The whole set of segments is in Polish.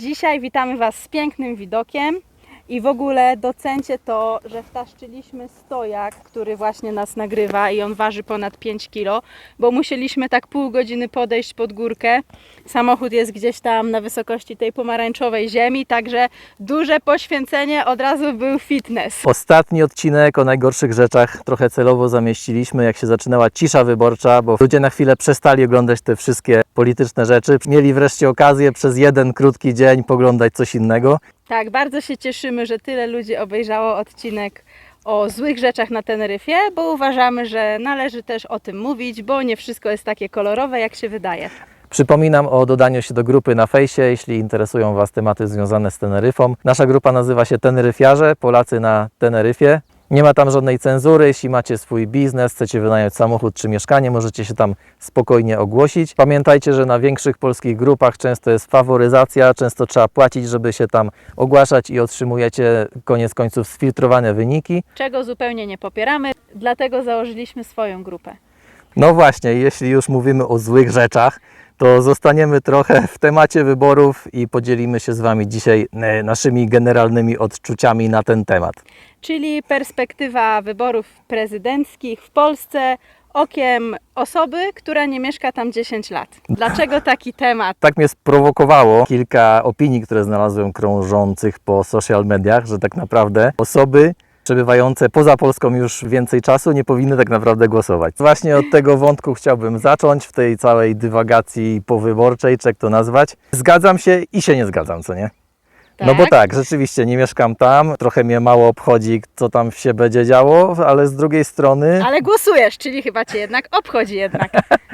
Dzisiaj witamy Was z pięknym widokiem i w ogóle docencie to, że wtaszczyliśmy stojak, który właśnie nas nagrywa i on waży ponad 5 kg, bo musieliśmy tak pół godziny podejść pod górkę. Samochód jest gdzieś tam na wysokości tej pomarańczowej ziemi, także duże poświęcenie, od razu był fitness. Ostatni odcinek o najgorszych rzeczach trochę celowo zamieściliśmy, jak się zaczynała cisza wyborcza, bo ludzie na chwilę przestali oglądać te wszystkie polityczne rzeczy. Mieli wreszcie okazję przez jeden krótki dzień poglądać coś innego. Tak, bardzo się cieszymy, że tyle ludzi obejrzało odcinek o złych rzeczach na Teneryfie, bo uważamy, że należy też o tym mówić, bo nie wszystko jest takie kolorowe, jak się wydaje. Przypominam o dodaniu się do grupy na fejsie, jeśli interesują Was tematy związane z Teneryfą. Nasza grupa nazywa się Teneryfiarze, Polacy na Teneryfie. Nie ma tam żadnej cenzury. Jeśli macie swój biznes, chcecie wynająć samochód czy mieszkanie, możecie się tam spokojnie ogłosić. Pamiętajcie, że na większych polskich grupach często jest faworyzacja, często trzeba płacić, żeby się tam ogłaszać i otrzymujecie koniec końców sfiltrowane wyniki. Czego zupełnie nie popieramy, dlatego założyliśmy swoją grupę. No właśnie, jeśli już mówimy o złych rzeczach, to zostaniemy trochę w temacie wyborów i podzielimy się z Wami dzisiaj e, naszymi generalnymi odczuciami na ten temat. Czyli perspektywa wyborów prezydenckich w Polsce okiem osoby, która nie mieszka tam 10 lat. Dlaczego taki temat? Tak mnie sprowokowało kilka opinii, które znalazłem krążących po social mediach, że tak naprawdę osoby przebywające poza Polską już więcej czasu nie powinny tak naprawdę głosować. Właśnie od tego wątku chciałbym zacząć w tej całej dywagacji powyborczej, czy jak to nazwać. Zgadzam się i się nie zgadzam, co nie? No bo tak, rzeczywiście nie mieszkam tam, trochę mnie mało obchodzi, co tam się będzie działo, ale z drugiej strony, Ale głosujesz, czyli chyba Cię jednak obchodzi jednak.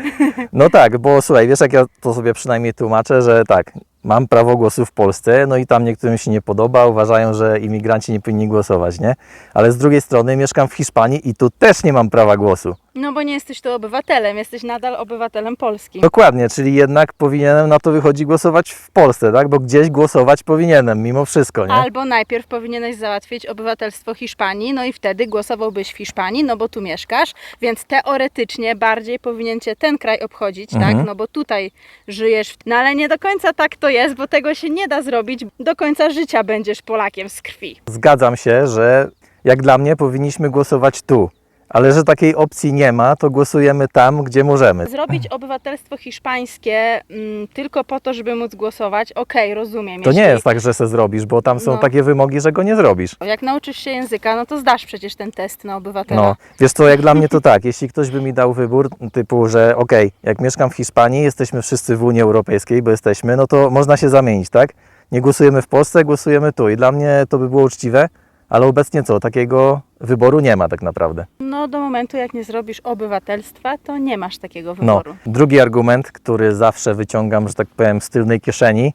no tak, bo słuchaj, wiesz jak ja to sobie przynajmniej tłumaczę, że tak, mam prawo głosu w Polsce, no i tam niektórym się nie podoba, uważają, że imigranci nie powinni głosować, nie? Ale z drugiej strony mieszkam w Hiszpanii i tu też nie mam prawa głosu. No bo nie jesteś tu obywatelem, jesteś nadal obywatelem polskim. Dokładnie, czyli jednak powinienem na to wychodzi głosować w Polsce, tak? Bo gdzieś głosować powinienem, mimo wszystko, nie? Albo najpierw powinieneś załatwić obywatelstwo Hiszpanii, no i wtedy głosowałbyś w Hiszpanii, no bo tu mieszkasz, więc teoretycznie bardziej powinien cię ten kraj obchodzić, Mhm. tak? No bo tutaj żyjesz. No ale nie do końca tak to jest, bo tego się nie da zrobić. Do końca życia będziesz Polakiem z krwi. Zgadzam się, że jak dla mnie powinniśmy głosować tu, ale że takiej opcji nie ma, to głosujemy tam, gdzie możemy. Zrobić obywatelstwo hiszpańskie mm, tylko po to, żeby móc głosować, okej, rozumiem. To nie jeśli- jest tak, że se zrobisz, bo tam są No. takie wymogi, że go nie zrobisz. Jak nauczysz się języka, no to zdasz przecież ten test na obywatela. No, wiesz co, jak dla mnie to tak, jeśli ktoś by mi dał wybór typu, że okej, jak mieszkam w Hiszpanii, jesteśmy wszyscy w Unii Europejskiej, bo jesteśmy, no to można się zamienić, tak? Nie głosujemy w Polsce, głosujemy tu i dla mnie to by było uczciwe, ale obecnie co, takiego wyboru nie ma tak naprawdę. No do momentu, jak nie zrobisz obywatelstwa, to nie masz takiego No, wyboru. drugi argument, który zawsze wyciągam, że tak powiem, z tylnej kieszeni,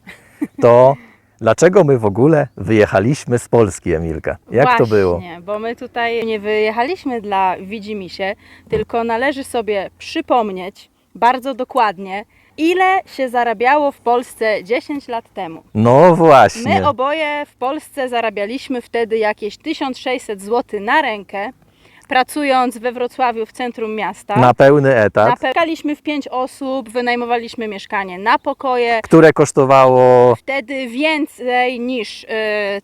to dlaczego my w ogóle wyjechaliśmy z Polski, Emilka? Jak Właśnie, to było? bo my tutaj nie wyjechaliśmy dla widzimisię, tylko należy sobie przypomnieć bardzo dokładnie, ile się zarabiało w Polsce 10 lat temu. No właśnie. My oboje w Polsce zarabialiśmy wtedy jakieś 1600 zł na rękę, pracując we Wrocławiu w centrum miasta. Na pełny etat, Napekaliśmy w pięć osób, wynajmowaliśmy mieszkanie na pokoje, które kosztowało wtedy więcej niż y,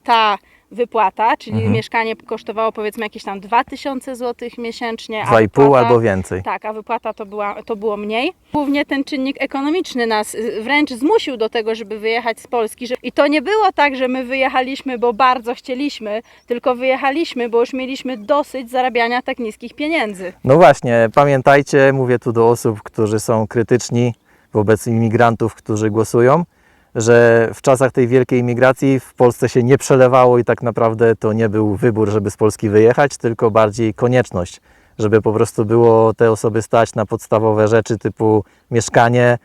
ta wypłata, czyli Mhm. mieszkanie kosztowało powiedzmy jakieś tam 2000 zł miesięcznie, a 2,5 wypłata- albo więcej. tak, a wypłata to, była, to było mniej. Głównie ten czynnik ekonomiczny nas wręcz zmusił do tego, żeby wyjechać z Polski. I to nie było tak, że my wyjechaliśmy, bo bardzo chcieliśmy, tylko wyjechaliśmy, bo już mieliśmy dosyć zarabiania tak niskich pieniędzy. No właśnie, pamiętajcie, mówię tu do osób, którzy są krytyczni wobec imigrantów, którzy głosują, że w czasach tej wielkiej imigracji w Polsce się nie przelewało i tak naprawdę to nie był wybór, żeby z Polski wyjechać, tylko bardziej konieczność, żeby po prostu było te osoby stać na podstawowe rzeczy typu mieszkanie,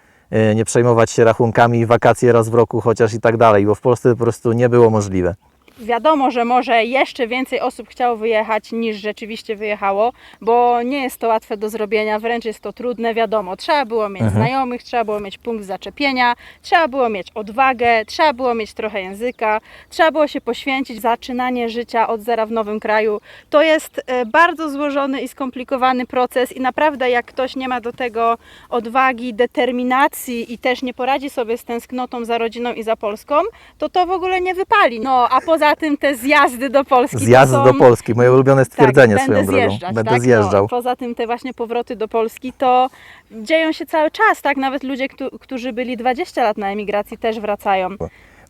y, nie przejmować się rachunkami, wakacje raz w roku chociaż i tak dalej, bo w Polsce po prostu nie było możliwe. Wiadomo, że może jeszcze więcej osób chciało wyjechać niż rzeczywiście wyjechało, bo nie jest to łatwe do zrobienia, wręcz jest to trudne, wiadomo. Trzeba było mieć znajomych, trzeba było mieć punkt zaczepienia, trzeba było mieć odwagę, trzeba było mieć trochę języka, trzeba było się poświęcić. Zaczynanie życia od zera w nowym kraju to jest e, bardzo złożony i skomplikowany proces i naprawdę jak ktoś nie ma do tego odwagi, determinacji i też nie poradzi sobie z tęsknotą za rodziną i za Polską, to to w ogóle nie wypali. No a poza tym te zjazdy do Polski Zjazd są... do Polski, moje ulubione stwierdzenie tak, swoją drogą. Będę tak? zjeżdżał. No, poza tym te właśnie powroty do Polski to dzieją się cały czas, tak? Nawet ludzie, któ- którzy byli 20 lat na emigracji też wracają.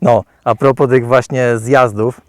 No, a propos tych właśnie zjazdów,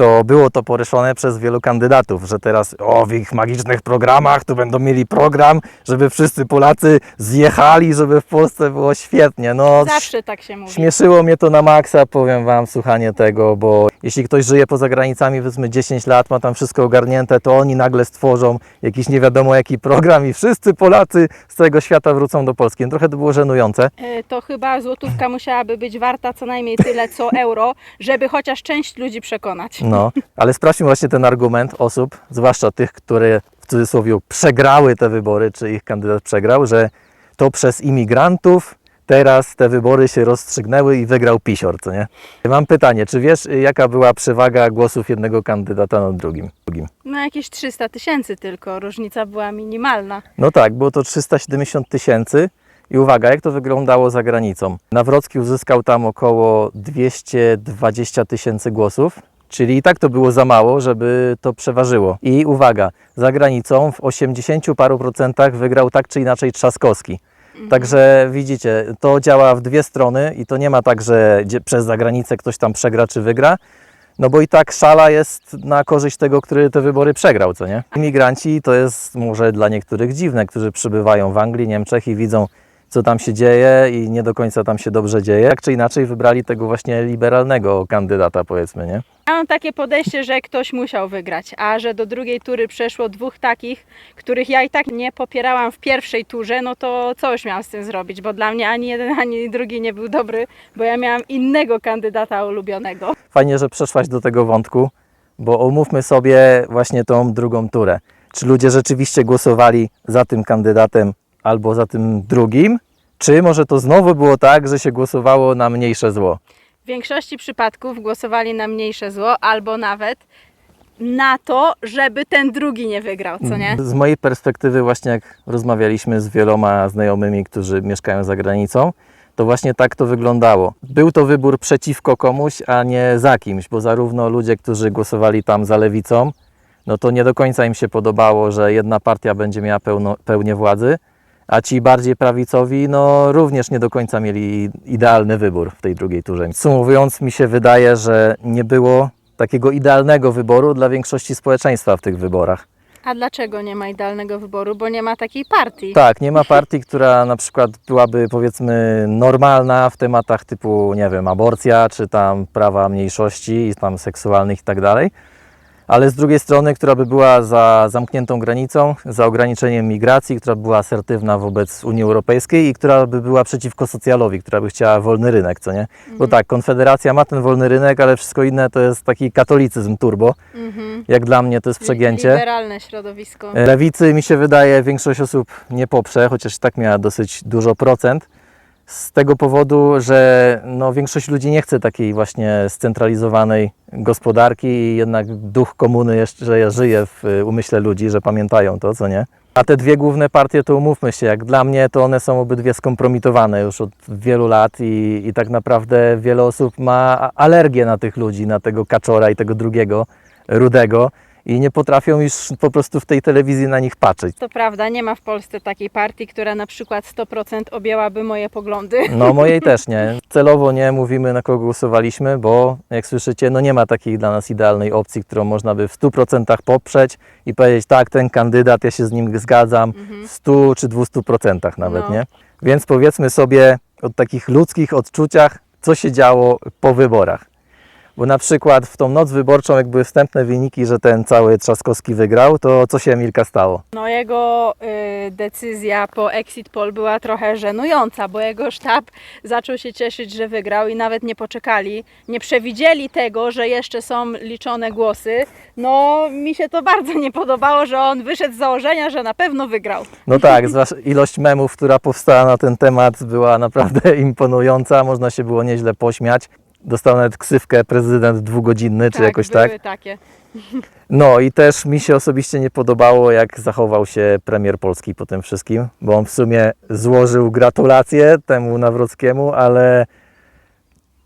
to było to poruszone przez wielu kandydatów, że teraz o, w ich magicznych programach tu będą mieli program, żeby wszyscy Polacy zjechali, żeby w Polsce było świetnie. No, Zawsze tak się mówi. Śmieszyło mnie to na maksa, powiem Wam, słuchanie tego, bo jeśli ktoś żyje poza granicami, powiedzmy 10 lat, ma tam wszystko ogarnięte, to oni nagle stworzą jakiś nie wiadomo jaki program i wszyscy Polacy z całego świata wrócą do Polski. No, trochę to było żenujące. E, To chyba złotówka musiałaby być warta co najmniej tyle co euro, żeby chociaż część ludzi przekonać. No, ale sprawdźmy właśnie ten argument osób, zwłaszcza tych, które w cudzysłowie przegrały te wybory, czy ich kandydat przegrał, że to przez imigrantów teraz te wybory się rozstrzygnęły i wygrał pisior, co nie? Mam pytanie, czy wiesz, jaka była przewaga głosów jednego kandydata nad drugim? drugim? No jakieś 300 tysięcy tylko, różnica była minimalna. No tak, było to 370 tysięcy. I uwaga, jak to wyglądało za granicą? Nawrocki uzyskał tam około 220 tysięcy głosów, czyli i tak to było za mało, żeby to przeważyło. I uwaga, za granicą w 80 paru procentach wygrał tak czy inaczej Trzaskowski. Także widzicie, to działa w dwie strony i to nie ma tak, że przez zagranicę ktoś tam przegra czy wygra, no bo i tak szala jest na korzyść tego, który te wybory przegrał, co nie? Imigranci to jest może dla niektórych dziwne, którzy przybywają w Anglii, Niemczech i widzą, co tam się dzieje i nie do końca tam się dobrze dzieje. Tak czy inaczej wybrali tego właśnie liberalnego kandydata, powiedzmy, nie? Ja mam takie podejście, że ktoś musiał wygrać, a że do drugiej tury przeszło dwóch takich, których ja i tak nie popierałam w pierwszej turze, no to co już miałam z tym zrobić, bo dla mnie ani jeden, ani drugi nie był dobry, bo ja miałam innego kandydata ulubionego. Fajnie, że przeszłaś do tego wątku, bo omówmy sobie właśnie tą drugą turę. Czy ludzie rzeczywiście głosowali za tym kandydatem albo za tym drugim? Czy może to znowu było tak, że się głosowało na mniejsze zło? W większości przypadków głosowali na mniejsze zło, albo nawet na to, żeby ten drugi nie wygrał, co nie? Z mojej perspektywy, właśnie jak rozmawialiśmy z wieloma znajomymi, którzy mieszkają za granicą, to właśnie tak to wyglądało. Był to wybór przeciwko komuś, a nie za kimś, bo zarówno ludzie, którzy głosowali tam za lewicą, no to nie do końca im się podobało, że jedna partia będzie miała pełno, pełnię władzy, a ci bardziej prawicowi, no również nie do końca mieli idealny wybór w tej drugiej turze. Sumowując, mi się wydaje, że nie było takiego idealnego wyboru dla większości społeczeństwa w tych wyborach. A dlaczego nie ma idealnego wyboru? Bo nie ma takiej partii. Tak, nie ma partii, która na przykład byłaby powiedzmy normalna w tematach typu, nie wiem, aborcja, czy tam prawa mniejszości tam seksualnych i tak dalej. Ale z drugiej strony, która by była za zamkniętą granicą, za ograniczeniem migracji, która by była asertywna wobec Unii Europejskiej i która by była przeciwko socjalowi, która by chciała wolny rynek, co nie? Bo tak, Konfederacja ma ten wolny rynek, ale wszystko inne to jest taki katolicyzm turbo. Mhm. Jak dla mnie to jest przegięcie. Liberalne środowisko. Lewicy mi się wydaje, większość osób nie poprze, chociaż tak miała dosyć dużo procent. Z tego powodu, że no, większość ludzi nie chce takiej właśnie scentralizowanej gospodarki i jednak duch komuny jeszcze żyje w y, umyśle ludzi, że pamiętają to, co nie. A te dwie główne partie, to umówmy się, jak dla mnie, to one są obydwie skompromitowane już od wielu lat i, i tak naprawdę wiele osób ma alergię na tych ludzi, na tego kaczora i tego drugiego, rudego i nie potrafią już po prostu w tej telewizji na nich patrzeć. To prawda, nie ma w Polsce takiej partii, która na przykład 100% objęłaby moje poglądy. No mojej też nie. Celowo nie mówimy na kogo głosowaliśmy, bo jak słyszycie, no nie ma takiej dla nas idealnej opcji, którą można by w 100% poprzeć i powiedzieć tak, ten kandydat, ja się z nim zgadzam w 100 czy 200% nawet, No. nie? Więc powiedzmy sobie o takich ludzkich odczuciach, co się działo po wyborach. Bo na przykład w tą noc wyborczą, jak były wstępne wyniki, że ten cały Trzaskowski wygrał, to co się Emilka stało? No jego y, decyzja po exit poll była trochę żenująca, bo jego sztab zaczął się cieszyć, że wygrał i nawet nie poczekali, nie przewidzieli tego, że jeszcze są liczone głosy. No mi się to bardzo nie podobało, że on wyszedł z założenia, że na pewno wygrał. No tak, zwłaszcza ilość memów, która powstała na ten temat była naprawdę imponująca, można się było nieźle pośmiać. Dostał nawet ksywkę prezydent dwugodzinny, czy jakoś były tak. takie. No i też mi się osobiście nie podobało, jak zachował się premier Polski po tym wszystkim, bo on w sumie złożył gratulacje temu Nawrockiemu, ale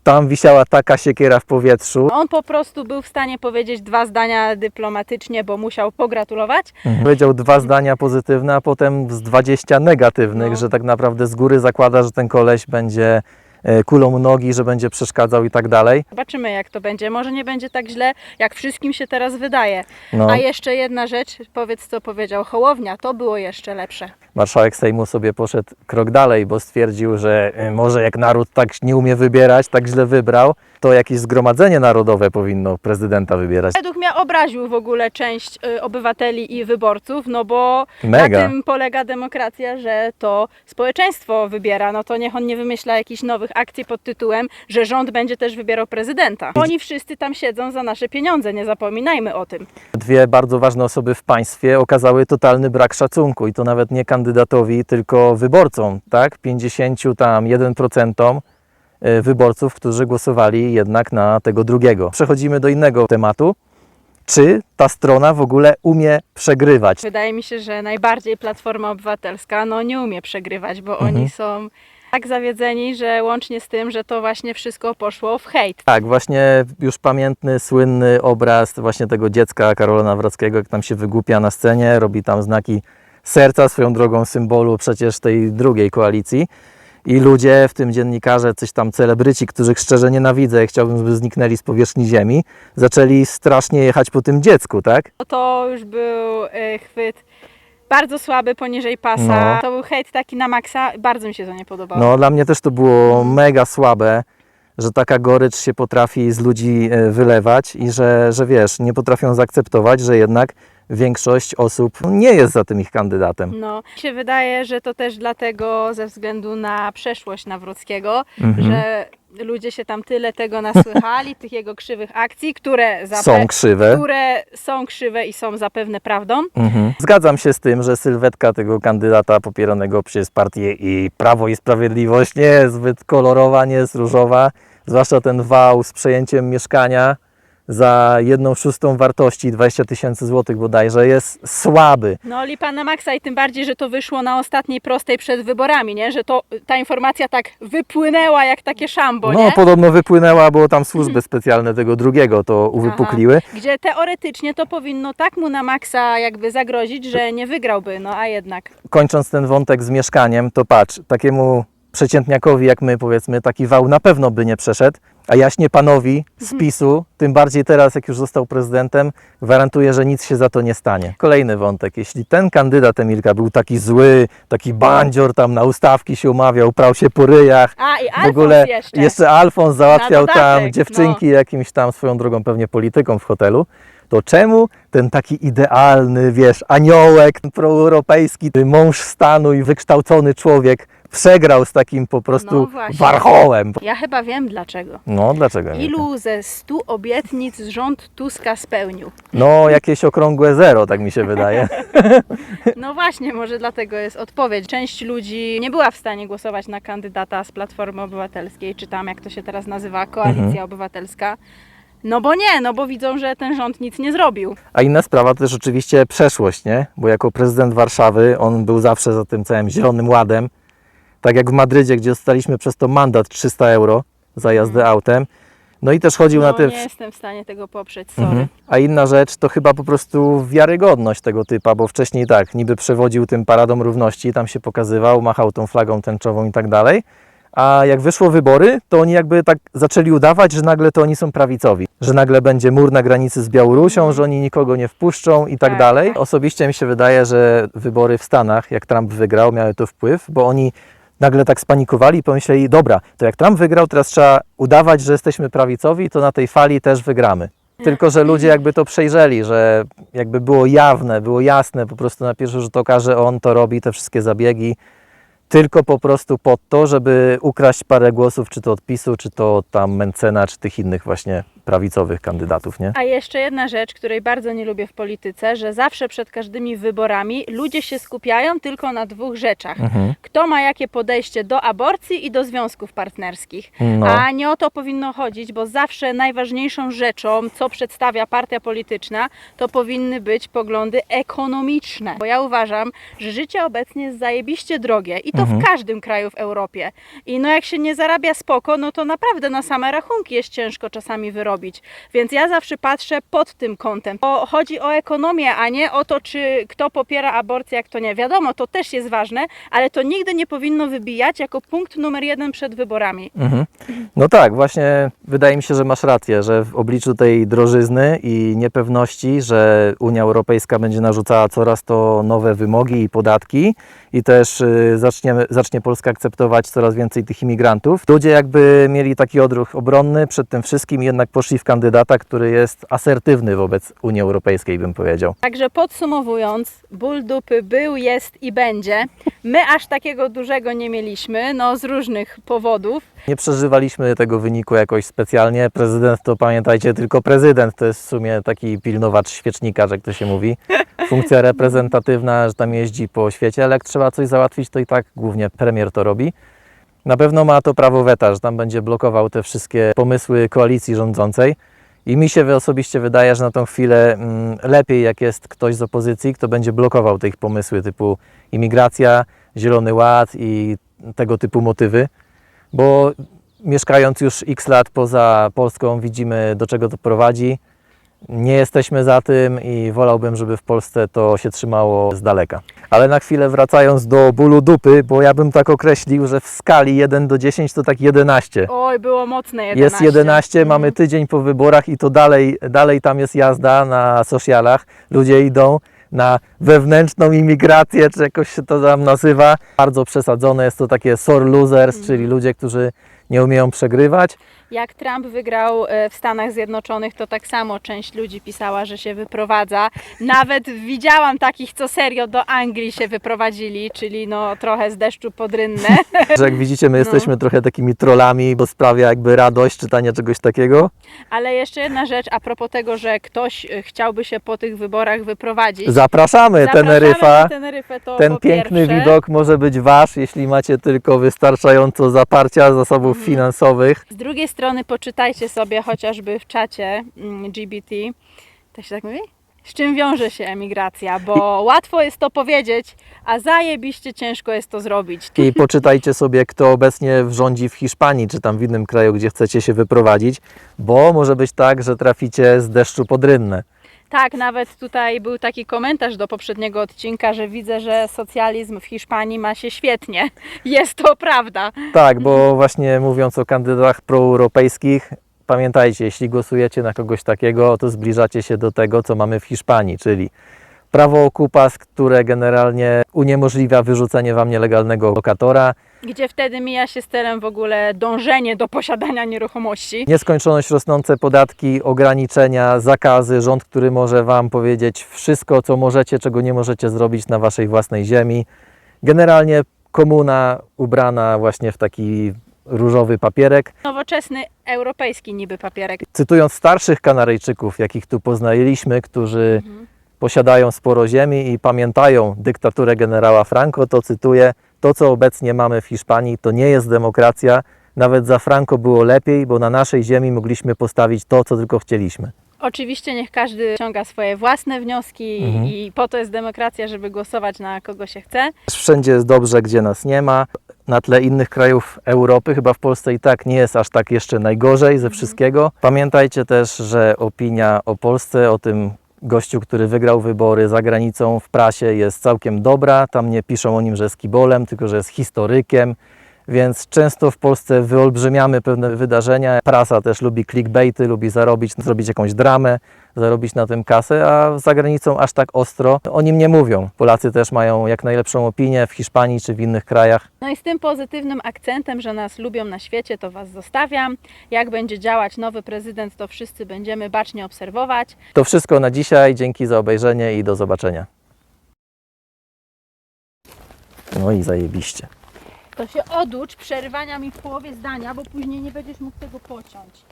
tam wisiała taka siekiera w powietrzu. On po prostu był w stanie powiedzieć dwa zdania dyplomatycznie, bo musiał pogratulować. Powiedział dwa zdania pozytywne, a potem z 20 negatywnych, No. że tak naprawdę z góry zakłada, że ten koleś będzie kulą nogi, że będzie przeszkadzał i tak dalej. Zobaczymy, jak to będzie. Może nie będzie tak źle, jak wszystkim się teraz wydaje. No, A jeszcze jedna rzecz, powiedz co powiedział Hołownia, to było jeszcze lepsze. marszałek Sejmu sobie poszedł krok dalej, bo stwierdził, że e, może jak naród tak nie umie wybierać, tak źle wybrał, to jakieś zgromadzenie narodowe powinno prezydenta wybierać. Według mnie obraził w ogóle część y, obywateli i wyborców, no bo Mega. na tym polega demokracja, że to społeczeństwo wybiera. No to niech on nie wymyśla jakichś nowych akcji pod tytułem, że rząd będzie też wybierał prezydenta. Oni wszyscy tam siedzą za nasze pieniądze, nie zapominajmy o tym. Dwie bardzo ważne osoby w państwie okazały totalny brak szacunku i to nawet nie kandydatowi, tylko wyborcom, tak? 50 tam 1% e, wyborców, którzy głosowali jednak na tego drugiego. Przechodzimy do innego tematu. Czy ta strona w ogóle umie przegrywać? Wydaje mi się, że najbardziej Platforma Obywatelska no, nie umie przegrywać, bo Mhm. oni są tak zawiedzeni, że łącznie z tym, że to właśnie wszystko poszło w hejt. Tak, właśnie już pamiętny, słynny obraz właśnie tego dziecka Karola Nawrockiego, jak tam się wygłupia na scenie, robi tam znaki serca, swoją drogą symbolu przecież tej drugiej koalicji. I ludzie, w tym dziennikarze, coś tam celebryci, których szczerze nienawidzę, chciałbym, żeby zniknęli z powierzchni ziemi, zaczęli strasznie jechać po tym dziecku, tak? No To już był e, chwyt bardzo słaby, poniżej pasa. No. To był hejt taki na maksa, bardzo mi się to nie podobało. No, dla mnie też to było mega słabe, że taka gorycz się potrafi z ludzi e, wylewać i że, że wiesz, nie potrafią zaakceptować, że jednak większość osób nie jest za tym ich kandydatem. No, mi się wydaje, że to też dlatego ze względu na przeszłość Nawrockiego, Mhm. że ludzie się tam tyle tego nasłychali, tych jego krzywych akcji, które, Są krzywe. które są krzywe i są zapewne prawdą. Mhm. Zgadzam się z tym, że sylwetka tego kandydata popieranego przez partię i Prawo i Sprawiedliwość nie jest zbyt kolorowa, nie jest różowa. Zwłaszcza ten wał z przejęciem mieszkania za jedną szóstą wartości 20 tysięcy złotych bodajże jest słaby. No lipa na maksa i tym bardziej, że to wyszło na ostatniej prostej przed wyborami, nie? Że to ta informacja tak wypłynęła jak takie szambo, No nie? podobno wypłynęła, bo tam służby specjalne tego drugiego to uwypukliły. Gdzie teoretycznie to powinno tak mu na maksa jakby zagrozić, że nie wygrałby, no a jednak. kończąc ten wątek z mieszkaniem, to patrz, takiemu przeciętniakowi jak my, powiedzmy, taki wał na pewno by nie przeszedł, a jaśnie panowi z PiSu, tym bardziej teraz, jak już został prezydentem, gwarantuje, że nic się za to nie stanie. Kolejny wątek. Jeśli ten kandydat Emilka był taki zły, taki bandzior, tam na ustawki się umawiał, prał się po ryjach, A i w Alfons ogóle jeszcze. Alfons załatwiał Na tam dodatek, dziewczynki jakimś tam swoją drogą pewnie polityką w hotelu. To czemu ten taki idealny, wiesz, aniołek, proeuropejski mąż stanu i wykształcony człowiek przegrał z takim po prostu No warchołem? Ja chyba wiem dlaczego. No, dlaczego? Ilu ze stu obietnic rząd Tuska spełnił? No, jakieś okrągłe zero, tak mi się wydaje. No właśnie, może dlatego jest odpowiedź. Część ludzi nie była w stanie głosować na kandydata z Platformy Obywatelskiej, czy tam jak to się teraz nazywa, Koalicja Mhm. Obywatelska. No bo nie, no bo widzą, że ten rząd nic nie zrobił. A inna sprawa to też oczywiście przeszłość, nie? Bo jako prezydent Warszawy on był zawsze za tym całym zielonym ładem. Tak jak w Madrydzie, gdzie dostaliśmy przez to mandat 300 euro za jazdę autem. No i też chodził No na te... nie jestem w stanie tego poprzeć, sorry. Mhm. A inna rzecz to chyba po prostu wiarygodność tego typa, bo wcześniej tak, niby przewodził tym paradom równości, tam się pokazywał, machał tą flagą tęczową i tak dalej. A jak wyszło wybory, to oni jakby tak zaczęli udawać, że nagle to oni są prawicowi. Że nagle będzie mur na granicy z Białorusią, że oni nikogo nie wpuszczą i tak, Tak, dalej. tak. Osobiście mi się wydaje, że wybory w Stanach, jak Trump wygrał, miały to wpływ, bo oni nagle tak spanikowali i pomyśleli, dobra, to jak Trump wygrał, teraz trzeba udawać, że jesteśmy prawicowi, to na tej fali też wygramy. Tylko, że ludzie jakby to przejrzeli, że jakby było jawne, było jasne po prostu na pierwszy rzut oka, że on to robi, te wszystkie zabiegi, tylko po prostu po to, żeby ukraść parę głosów, czy to od PiSu, czy to tam Mencena, czy tych innych właśnie prawicowych kandydatów, nie? A jeszcze jedna rzecz, której bardzo nie lubię w polityce, że zawsze przed każdymi wyborami ludzie się skupiają tylko na dwóch rzeczach. Mhm. Kto ma jakie podejście do aborcji i do związków partnerskich. No. A nie o to powinno chodzić, bo zawsze najważniejszą rzeczą, co przedstawia partia polityczna, to powinny być poglądy ekonomiczne. Bo ja uważam, że życie obecnie jest zajebiście drogie i to Mhm. w każdym kraju w Europie. I no jak się nie zarabia spoko, no to naprawdę na same rachunki jest ciężko czasami wyrobić. Więc ja zawsze patrzę pod tym kątem. Bo chodzi o ekonomię, a nie o to, czy kto popiera aborcję, jak to nie. Wiadomo, to też jest ważne, ale to nigdy nie powinno wybijać jako punkt numer jeden przed wyborami. Mhm. No tak, właśnie wydaje mi się, że masz rację, że w obliczu tej drożyzny i niepewności, że Unia Europejska będzie narzucała coraz to nowe wymogi i podatki i też y, zaczniemy, zacznie Polska akceptować coraz więcej tych imigrantów, ludzie jakby mieli taki odruch obronny przed tym wszystkim i jednak poszli w kandydata, który jest asertywny wobec Unii Europejskiej, bym powiedział. Także podsumowując, ból dupy był, jest i będzie. My aż takiego dużego nie mieliśmy, no z różnych powodów. Nie przeżywaliśmy tego wyniku jakoś specjalnie. Prezydent to pamiętajcie, tylko prezydent to jest w sumie taki pilnowacz świecznika, że jak to się mówi. Funkcja reprezentatywna, że tam jeździ po świecie, ale jak trzeba coś załatwić, to i tak głównie premier to robi. Na pewno ma to prawo weta, że tam będzie blokował te wszystkie pomysły koalicji rządzącej. I mi się osobiście wydaje, że na tą chwilę mm, lepiej, jak jest ktoś z opozycji, kto będzie blokował te ich pomysły typu imigracja, Zielony Ład i tego typu motywy bo mieszkając już x lat poza Polską, widzimy do czego to prowadzi. Nie jesteśmy za tym i wolałbym, żeby w Polsce to się trzymało z daleka. Ale na chwilę wracając do bólu dupy, bo ja bym tak określił, że w skali 1 do 10 to tak 11. Oj, było mocne 11. Jest 11, Mhm. mamy tydzień po wyborach i to dalej, dalej tam jest jazda na socialach. Ludzie idą na wewnętrzną imigrację, czy jakoś się to tam nazywa. Bardzo przesadzone jest to takie sore losers, Mhm. czyli ludzie, którzy nie umieją przegrywać. Jak Trump wygrał e, w Stanach Zjednoczonych, to tak samo część ludzi pisała, że się wyprowadza. Nawet widziałam takich, co serio do Anglii się wyprowadzili, czyli no trochę z deszczu pod rynnę. Że jak widzicie, my jesteśmy trochę takimi trollami, bo sprawia jakby radość czytania czegoś takiego. Ale jeszcze jedna rzecz a propos tego, że ktoś e, chciałby się po tych wyborach wyprowadzić. Zapraszamy, Zapraszamy Teneryfa. Teneryfę, Ten piękny pierwsze. widok może być wasz, jeśli macie tylko wystarczająco zaparcia, zasobów Mhm. finansowych. Z drugiej strony poczytajcie sobie chociażby w czacie mm, GBT, to się tak mówi? Z czym wiąże się emigracja, bo łatwo jest to powiedzieć, a zajebiście ciężko jest to zrobić. I poczytajcie sobie, kto obecnie rządzi w Hiszpanii, czy tam w innym kraju, gdzie chcecie się wyprowadzić, bo może być tak, że traficie z deszczu pod rynnę. Tak, nawet tutaj był taki komentarz do poprzedniego odcinka, że widzę, że socjalizm w Hiszpanii ma się świetnie. Jest to prawda. Tak, bo właśnie mówiąc o kandydatach proeuropejskich, pamiętajcie, jeśli głosujecie na kogoś takiego, to zbliżacie się do tego, co mamy w Hiszpanii, czyli prawo okupas, które generalnie uniemożliwia wyrzucenie wam nielegalnego lokatora, Gdzie wtedy mija się z celem w ogóle dążenie do posiadania nieruchomości. nieskończoność rosnące podatki, ograniczenia, zakazy, rząd, który może Wam powiedzieć wszystko, co możecie, czego nie możecie zrobić na Waszej własnej ziemi. Generalnie komuna ubrana właśnie w taki różowy papierek. Nowoczesny europejski niby papierek. Cytując starszych Kanaryjczyków, jakich tu poznaliśmy, którzy posiadają sporo ziemi i pamiętają dyktaturę generała Franco, to cytuję, to co obecnie mamy w Hiszpanii to nie jest demokracja, nawet za Franco było lepiej, bo na naszej ziemi mogliśmy postawić to, co tylko chcieliśmy. Oczywiście niech każdy ciąga swoje własne wnioski Mhm. i po to jest demokracja, żeby głosować na kogo się chce. Wszędzie jest dobrze, gdzie nas nie ma. Na tle innych krajów Europy, chyba w Polsce i tak nie jest aż tak jeszcze najgorzej ze wszystkiego. Pamiętajcie też, że opinia o Polsce, o tym gościu, który wygrał wybory za granicą w prasie jest całkiem dobra. Tam nie piszą o nim, że jest kibolem, tylko że jest historykiem, Więc często w Polsce wyolbrzymiamy pewne wydarzenia. Prasa też lubi clickbaity, lubi zarobić, zrobić jakąś dramę, zarobić na tym kasę, a za granicą aż tak ostro o nim nie mówią. Polacy też mają jak najlepszą opinię w Hiszpanii czy w innych krajach. No i z tym pozytywnym akcentem, że nas lubią na świecie, to Was zostawiam. Jak będzie działać nowy prezydent, to wszyscy będziemy bacznie obserwować. To wszystko na dzisiaj. Dzięki za obejrzenie i do zobaczenia. No i zajebiście. To się oducz przerywania mi w połowie zdania, bo później nie będziesz mógł tego pociąć.